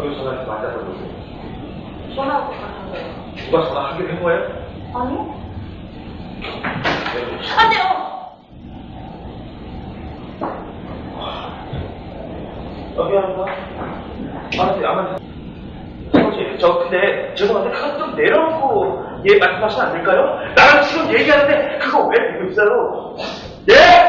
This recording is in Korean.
토요일 전화해서 만나서 보세요. 전화하고 갔는데요. 누가 전화하게 된 거예요? 아니요? 네. 안 돼요! 아, 네, 어. 아, 미안합니다. 아무튼, 아무튼. 아버지, 저 근데 죄송한데 그거 좀 내려놓고 얘 말씀하시면 안 될까요? 나랑 지금 얘기하는데 그거 왜 되고 있어요? 예!